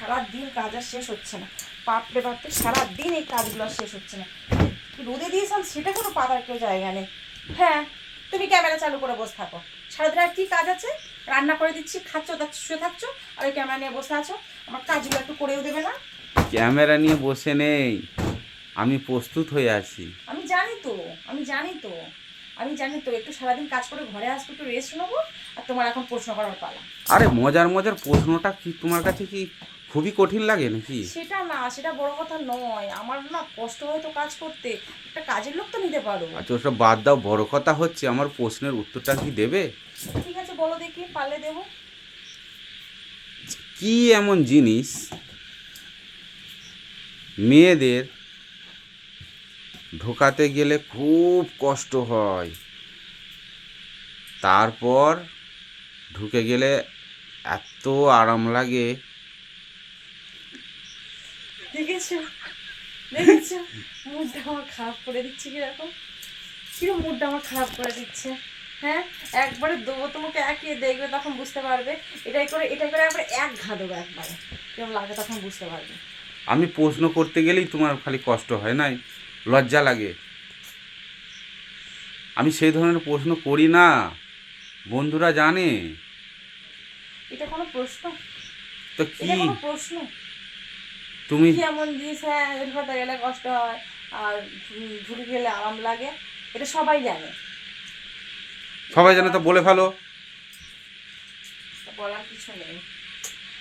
সারাদিন কাজ আর শেষ হচ্ছে না। বাপরে বাপরে সারাদিন এই কাজগুলো আর শেষ হচ্ছে না। রোদে দিয়েছিলাম সেটা কোনো পাতার কেউ জায়গা নেই। হ্যাঁ তুমি ক্যামেরা চালু করে বসে থাকো। সারাদিন আর কি কাজ আছে? রান্না করে দিচ্ছি খাচ্ছ তার শুয়ে থাকছো আর ওই ক্যামেরা নিয়ে বসে আছো। আমার কাজগুলো একটু করেও দেবে না? ক্যামেরা নিয়ে বসে নেই। আমি প্রস্তুত হয়ে আছি। আমি জানি তো আমি জানি তো আমি জানি তো। একটু সারাদিন কাজ করে ঘরে আসব একটু রেস্ট নেব আর তোমার এখন প্রশ্ন করার পালা। আরে মজার মজার প্রশ্নটা কি তোমার কাছে কি খুবই কঠিন লাগে নাকি? সেটা না সেটা বড় কথা নয়। আমার না কষ্ট হয় তো কাজ করতে একটা কাজের লোক তো নিতে পারো। আচ্ছা ওসব বাদ দাও বড় কথা হচ্ছে আমার প্রশ্নের উত্তরটা কি দেবে? ঠিক আছে বলো দেখি পারলে দেবো। কি এমন জিনিস মেয়েদের ঢোকাতে গেলে খুব কষ্ট হয়? তারপর ঢুকে গেলে এত আরাম লাগে দেখেছ দেখেছ মুডটা আমার খারাপ করে দিচ্ছে কীরকম? কীরকম মুডটা আমার খারাপ করে দিচ্ছে? হ্যাঁ? একবারে দেবো তোমাকে একে দেখবে তখন বুঝতে পারবে। এটাই করে এটাই করে একবারে এক ঘা দেবো একবারে। কীরকম লাগে তখন বুঝতে পারবে। আমি প্রশ্ন করতে গেলেই তোমার খালি কষ্ট হয় নাই? লজ্জা লাগে। আমি সেই ধরনের প্রশ্ন করি না। বন্ধুরা জানে। এটা কোনো প্রশ্ন? তো কি? এটা কোনো প্রশ্ন? তুমি কি এমন জিনিস হ্যাঁ ঢোকাতে গেলে কষ্ট হয়। আর ঢু- গেলে আরাম লাগে। এটা সবাই জানে। সবাই জানে তো বলে ফেলো। বলার কিছু নেই।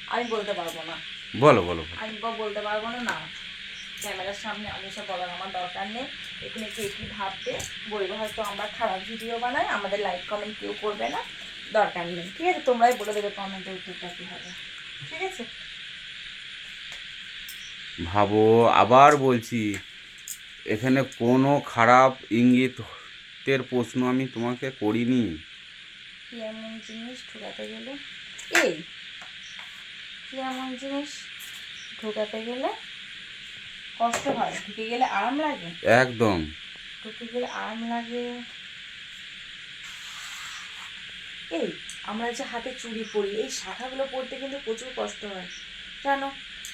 আমি বলতে পারব না। বলো বলো বলো। আমি বলতে পারব না না। ক্যামেরার সামনে আমি সব বলার আমার দরকার নেই। এখানে কে কী ভাববে বলবে হয়তো আমরা খারাপ ভিডিও বানাই আমাদের লাইক কমেন্ট কেউ করবে না। দরকার নেই। ঠিক আছে তোমরাই বলে দেবে কমেন্টের উত্তরটা কী হবে। ঠিক আছে? ভাবো আবার বলছি এখানে কোনো খারাপ ইঙ্গিতের প্রশ্ন আমি তোমাকে করিনি। এমন জিনিস ঢোকাতে গেলে? এই এমন জিনিস ঢোকাতে গেলে কষ্ট হয়? ঢুকে গেলে আরাম লাগে? একদম। ঢুকে গেলে আরাম লাগে? এই আমরা যে হাতে চুড়ি পরি এই শাখাগুলো পরতে কিন্তু প্রচুর কষ্ট হয়। জানো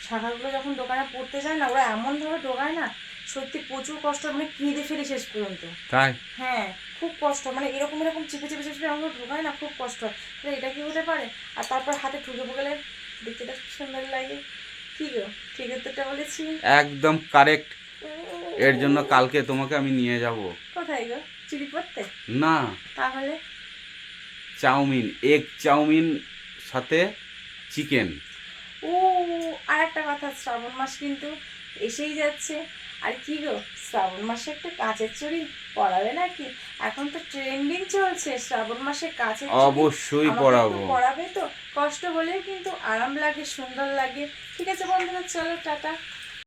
শাখাগুলো যখন দোকানে পড়তে যায় না ওরা এমনভাবে ঢোকায় না সত্যি প্রচুর কষ্ট মানে কেঁদে ফেলে শেষ পর্যন্ত। তাই? হ্যাঁ খুব কষ্ট মানে এরকম এরকম চিপে চিপে চিপে আমাকে ঢোকায় না খুব কষ্ট। তাহলে এটা কি হতে পারে? আর তারপর হাতে ঠুকে গেলে দেখতে সুন্দর লাগে। কি গো ঠিক উত্তরটা বলেছি? একদম কারেক্ট এর জন্য কালকে তোমাকে আমি নিয়ে যাব। কোথায় গো? চুরি পড়তে? না। তাহলে? চাউমিন এগ চাউমিন সাথে চিকেন ও আর একটা কথা শ্রাবণ মাস কিন্তু এসেই যাচ্ছে। আর কি গো শ্রাবণ মাসে একটা কাঁচের চুড়ি পড়াবে নাকি? এখন তো ট্রেন্ডিং চলছে শ্রাবণ মাসে কাঁচের অবশ্যই পড়াবো। পড়াবে তো? কষ্ট হলেও কিন্তু আরাম লাগে সুন্দর লাগে। ঠিক আছে বন্ধুরা চলো টাটা।